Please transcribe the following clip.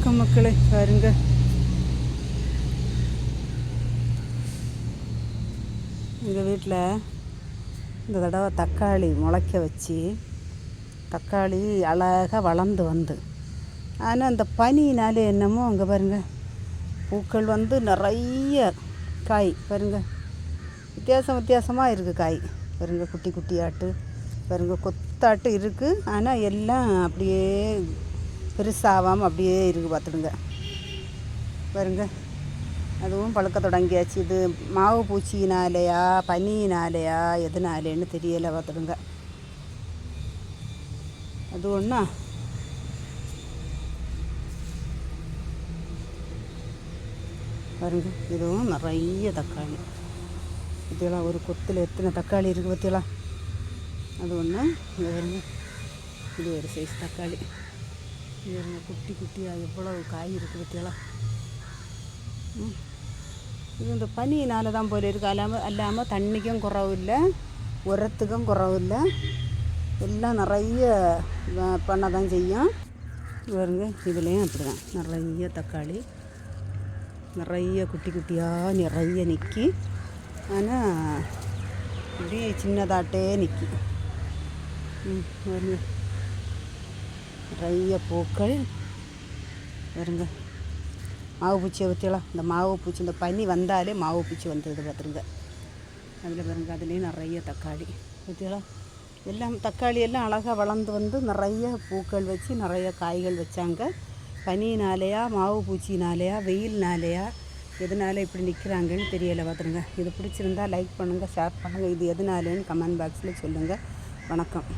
வணக்கம் மக்களே பாருங்க. எங்கள் வீட்டில் இந்த தடவை தக்காளி முளைக்க வச்சு தக்காளி அழகாக வளர்ந்து வந்து. ஆனால் அந்த பனினால என்னமோ அங்கே பாருங்க பூக்கள் வந்து நிறைய காய் பாருங்க. வித்தியாசம் வித்தியாசமாக இருக்குது காய். பாருங்கள் குட்டி குட்டியாட்டு பாருங்க கொத்தாட்டு இருக்குது ஆனால் எல்லாம் அப்படியே பெருசாகாமல் அப்படியே இருக்குது பார்த்துடுங்க. பாருங்க. அதுவும் பழுக்க தொடங்கியாச்சு. இது மாவு பூச்சியினாலேயா பனியினாலேயா எதுனாலேன்னு தெரியலை பார்த்துடுங்க. அது ஒன்றா பாருங்க. இதுவும் நிறைய தக்காளி. பற்றியெல்லாம் ஒரு கொத்தில் எத்தனை தக்காளி இருக்குது பற்றியெல்லாம் அது ஒன்று இது ஒரு சைஸ் தக்காளி. இது குட்டி குட்டியாக எவ்வளவு காய் இருக்குது பற்றியெல்லாம் இது இந்த பனியினால தான் போல இருக்கு. அல்லாமல் அல்லாமல் தண்ணிக்கும் குறவில்லை உரத்துக்கும் குறவில்லை எல்லாம் நிறைய பண்ண தான் செய்யும். பாருங்க இதுலேயும் அப்படி தான் நிறைய தக்காளி நிறைய குட்டி குட்டியாக நிறைய நிற்கி ஆனால் இப்படி சின்னதாட்டே நிற்கி ம் வருங்க நிறைய பூக்கள். வருங்க மாவு பூச்சியை பற்றியெல்லாம் இந்த மாவு பூச்சி இந்த பனி வந்தாலே மாவு பூச்சி வந்துடுது பார்த்துருங்க அதில் பாருங்க அதுலேயும் நிறைய தக்காளி. பற்றியெல்லாம் எல்லாம் தக்காளி எல்லாம் அழகாக வளர்ந்து வந்து நிறைய பூக்கள் வச்சு நிறைய காய்கள் வச்சாங்க. பனியினாலேயா மாவு பூச்சினாலேயா வெயில்னாலேயா எதனால் இப்படி நிற்கிறாங்கன்னு தெரியலை பார்த்துருங்க இது பிடிச்சிருந்தா லைக் பண்ணுங்கள் ஷேர் பண்ணுங்கள் இது எதனாலேன்னு கமெண்ட் பாக்ஸில் சொல்லுங்கள் வணக்கம்.